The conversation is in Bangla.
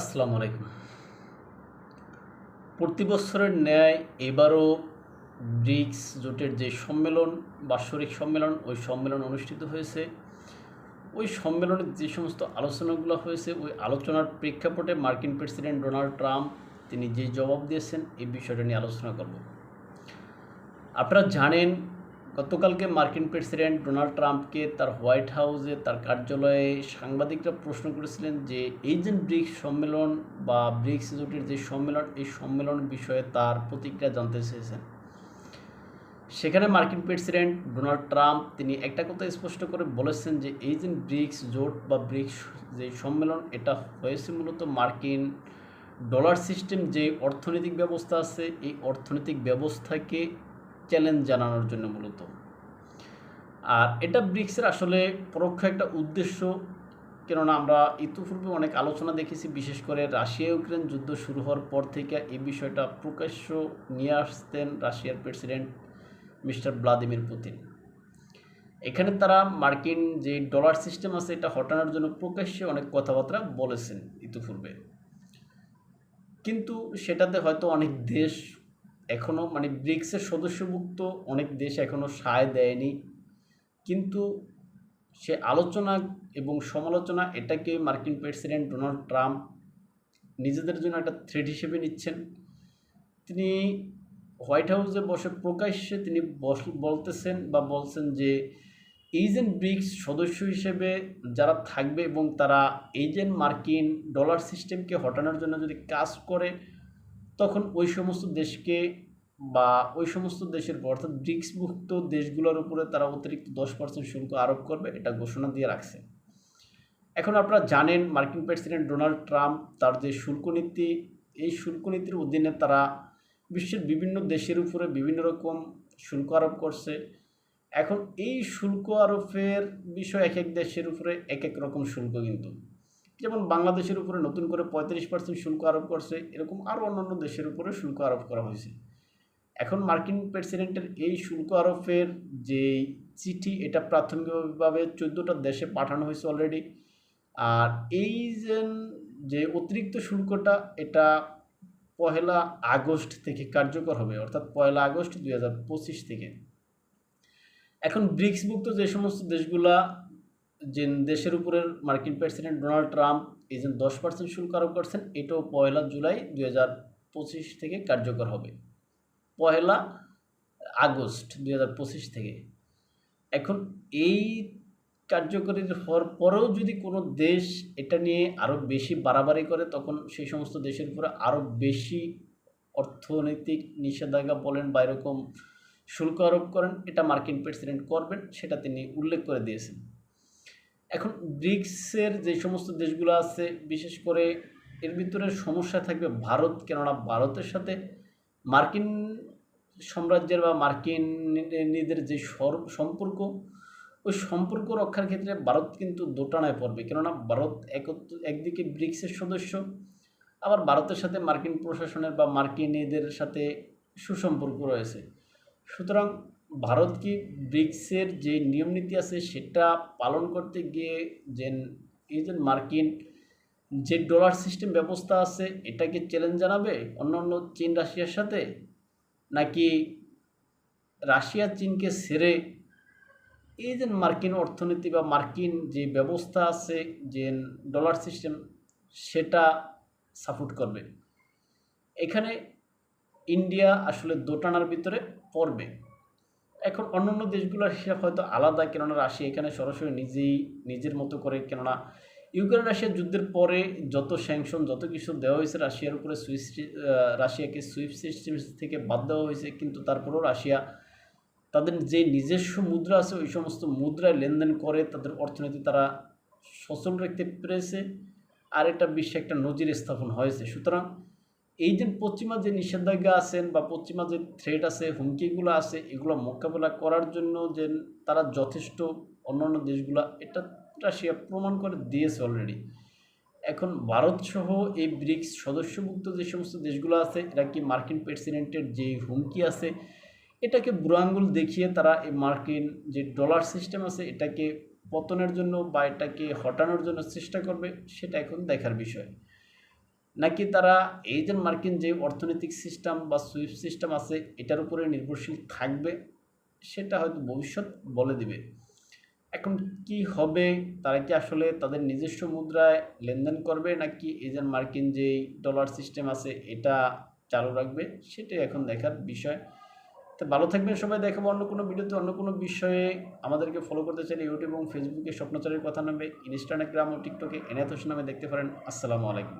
আসসালামু আলাইকুম। প্রতি বছরের ন্যায় এবারও ব্রিক্স জোটের যে সম্মেলন, বাৎসরিক সম্মেলন, ওই সম্মেলন অনুষ্ঠিত হয়েছে। ওই সম্মেলনে যে সমস্ত আলোচনাগুলো হয়েছে, ওই আলোচনার প্রেক্ষাপটে মার্কিন প্রেসিডেন্ট ডোনাল্ড ট্রাম্প তিনি যে জবাব দিয়েছেন, এই বিষয়টা নিয়ে আলোচনা করব। আপনারা জানেন গতকালকে মার্কিন প্রেসিডেন্ট ডোনাল্ড ট্রাম্পকে তার হোয়াইট হাউসে তার কার্যালয়ে সাংবাদিকরা প্রশ্ন করেছিলেন যে এই যে ব্রিক্স সম্মেলন বা ব্রিক্স জোটের যে সম্মেলন, এই সম্মেলন বিষয়ে তার প্রতিক্রিয়া জানতে চেয়েছেন। সেখানে মার্কিন প্রেসিডেন্ট ডোনাল্ড ট্রাম্প তিনি একটা কথা স্পষ্ট করে বলেছেন যে এই যে ব্রিক্স জোট বা ব্রিক্স যে সম্মেলন, এটা হয়েছে মূলত মার্কিন ডলার সিস্টেম যে অর্থনৈতিক ব্যবস্থা আছে, এই অর্থনৈতিক ব্যবস্থাকে চ্যালেঞ্জ জানানোর জন্য মূলত। আর এটা ব্রিক্সের আসলে পরোক্ষ একটা উদ্দেশ্য, কেননা আমরা ইতিপূর্বে অনেক আলোচনা দেখেছি, বিশেষ করে রাশিয়া ইউক্রেন যুদ্ধ শুরু হওয়ার পর থেকে এই বিষয়টা প্রকাশ্য নিয়ে আসতেন রাশিয়ার প্রেসিডেন্ট মিস্টার ভ্লাদিমির পুতিন। এখানে তারা মার্কিন যে ডলার সিস্টেম আছে, এটা হটানোর জন্য প্রকাশ্যে অনেক কথাবার্তা বলেছেন ইতিপূর্বে। কিন্তু সেটাতে হয়তো অনেক দেশ এখনও মানে ব্রিক্সের সদস্যভুক্ত অনেক দেশ এখনও সায় দেয়নি। কিন্তু সে আলোচনা এবং সমালোচনা এটাকে মার্কিন প্রেসিডেন্ট ডোনাল্ড ট্রাম্প নিজেদের জন্য একটা থ্রেড হিসেবে নিচ্ছেন। তিনি হোয়াইট হাউসে বসে প্রকাশ্যে তিনি বলতেছেন বা বলছেন যে এইজেন্ট ব্রিক্স সদস্য হিসেবে যারা থাকবে এবং তারা এজেন্ট মার্কিন ডলার সিস্টেমকে হটানোর জন্য যদি কাজ করে তখন ওই সমস্ত দেশকে বা ওই সমস্ত দেশের অর্থাৎ ব্রিক্সভুক্ত দেশগুলোর উপরে তারা অতিরিক্ত দশ পার্সেন্ট শুল্ক আরোপ করবে, এটা ঘোষণা দিয়ে রাখছে। এখন আপনারা জানেন মার্কিন প্রেসিডেন্ট ডোনাল্ড ট্রাম্প তার যে শুল্ক নীতি এই শুল্ক নীতির অধীনে তারা বিশ্বের বিভিন্ন দেশের উপরে বিভিন্ন রকম শুল্ক আরোপ করছে। এখন এই শুল্ক আরোপের বিষয় এক এক দেশের উপরে এক এক রকম শুল্ক কিন্তু। যেমন বাংলাদেশের উপরে নতুন করে পঁয়ত্রিশ পার্সেন্ট শুল্ক আরোপ করছে, এরকম আরও অন্যান্য দেশের উপরে শুল্ক আরোপ করা হয়েছে। এখন মার্কিন প্রেসিডেন্টের এই শুল্ক আরোপের যে চিঠি, এটা প্রাথমিকভাবে চোদ্দোটা দেশে পাঠানো হয়েছে অলরেডি আর এই যে অতিরিক্ত শুল্কটা, এটা পহেলা আগস্ট থেকে কার্যকর হবে, অর্থাৎ পয়লা আগস্ট দুই হাজার পঁচিশ থেকে। এখন ব্রিক্সভুক্ত যে সমস্ত দেশগুলা যে দেশের উপরের মার্কিন প্রেসিডেন্ট ডোনাল্ড ট্রাম্প এই যে দশ পার্সেন্ট শুল্ক আরোপ করছেন, এটাও পয়লা জুলাই দুই হাজার পঁচিশ থেকে কার্যকর হবে। পয়লা আগস্ট দুই হাজার পঁচিশ থেকে। এখন এই কার্যকরী হওয়ার পরেও যদি কোনো দেশ এটা নিয়ে আরও বেশি বাড়াবাড়ি করে, তখন সেই সমস্ত দেশের উপরে আরও বেশি অর্থনৈতিক নিষেধাজ্ঞা বলেন বা এরকম শুল্ক আরোপ করেন, এটা মার্কিন প্রেসিডেন্ট করবেন, সেটা তিনি উল্লেখ করে দিয়েছেন। এখন ব্রিক্সের যে সমস্ত দেশগুলো আছে, বিশেষ করে এর ভিতরে সমস্যা থাকবে ভারত, কেননা ভারতের সাথে মার্কিন সাম্রাজ্যের বা মার্কিন নিজেদের যে সম্পর্ক, ওই সম্পর্ক রক্ষার ক্ষেত্রে ভারত কিন্তু দোটানায় পড়বে। কেননা ভারত একত্র, একদিকে ব্রিক্সের সদস্য, আবার ভারতের সাথে মার্কিন প্রশাসনের বা মার্কিনীদের সাথে সুসম্পর্ক রয়েছে। সুতরাং ভারত কি ব্রিক্সের যে নিয়ম নীতি আছে সেটা পালন করতে গিয়ে যে এই যে মার্কিন যে ডলার সিস্টেম ব্যবস্থা আছে এটাকে চ্যালেঞ্জ জানাবে অন্য অন্য চীন, রাশিয়ার সাথে? নাকি রাশিয়া চীনকে সেরে এই যে মার্কিন অর্থনীতি বা মার্কিন যে ব্যবস্থা আছে যে ডলার সিস্টেম, সেটা সাপোর্ট করবে? এখানে ইন্ডিয়া আসলে দোটানার ভিতরে পড়বে। এখন অন্যান্য দেশগুলোর হিসাব হয়তো আলাদা, কেননা রাশিয়া এখানে সরাসরি নিজেই, নিজের মতো করে, কেননা ইউক্রেন রাশিয়ার যুদ্ধের পরে যত স্যাংশন যত কিছু দেওয়া হয়েছে রাশিয়ার উপরে সুইস রাশিয়াকে সুইফট সিস্টেম থেকে বাদ দেওয়া হয়েছে, কিন্তু তারপরেও রাশিয়া তাদের যে নিজস্ব মুদ্রা আছে, ওই সমস্ত মুদ্রায় লেনদেন করে, তাদের অর্থনীতি তারা সচল রাখতে পেরেছে। আর এটা বিশ্বে একটা নজির স্থাপন হয়েছে। সুতরাং এই যে পশ্চিমা যে নিষেধাজ্ঞা আছেন বা পশ্চিমা যে থ্রেট আছে, হুমকিগুলো আছে, এগুলো মোকাবেলা করার জন্য যে তারা যথেষ্ট অন্যান্য দেশগুলো এটা রাশিয়া প্রমাণ করে দিয়েছে অলরেডি এখন ভারতসহ এই ব্রিক্স সদস্যভুক্ত যে সমস্ত দেশগুলো আছে, এরা কি মার্কিন প্রেসিডেন্টের যে হুমকি আছে, এটাকে বুড়াঙ্গুল দেখিয়ে তারা এই মার্কিন যে ডলার সিস্টেম আছে, এটাকে পতনের জন্য বা এটাকে হটানোর জন্য চেষ্টা করবে, সেটা এখন দেখার বিষয়। নাকি তারা এই যে মার্কিন যে অর্থনৈতিক সিস্টেম বা সুইফট সিস্টেম আছে, এটার উপরে নির্ভরশীল থাকবে, সেটা হয়তো ভবিষ্যৎ বলে দিবে। এখন কি হবে, তারা কি আসলে তাদের নিজস্ব মুদ্রায় লেনদেন করবে, নাকি এই যে মার্কিন যেই ডলার সিস্টেম আছে, এটা চালু রাখবে, সেটাই এখন দেখার বিষয়। তো ভালো থাকবেন সবাই, দেখাবো অন্য কোনো ভিডিওতে অন্য কোনো বিষয়ে। আমাদেরকে ফলো করতে চাইলে ইউটিউব এবং ফেসবুকে স্বপ্নচারের কথা নামে ইনস্টাগ্রাম ও টিকটকে এনায়তোষ নামে দেখতে পারেন। আসসালামু আলাইকুম।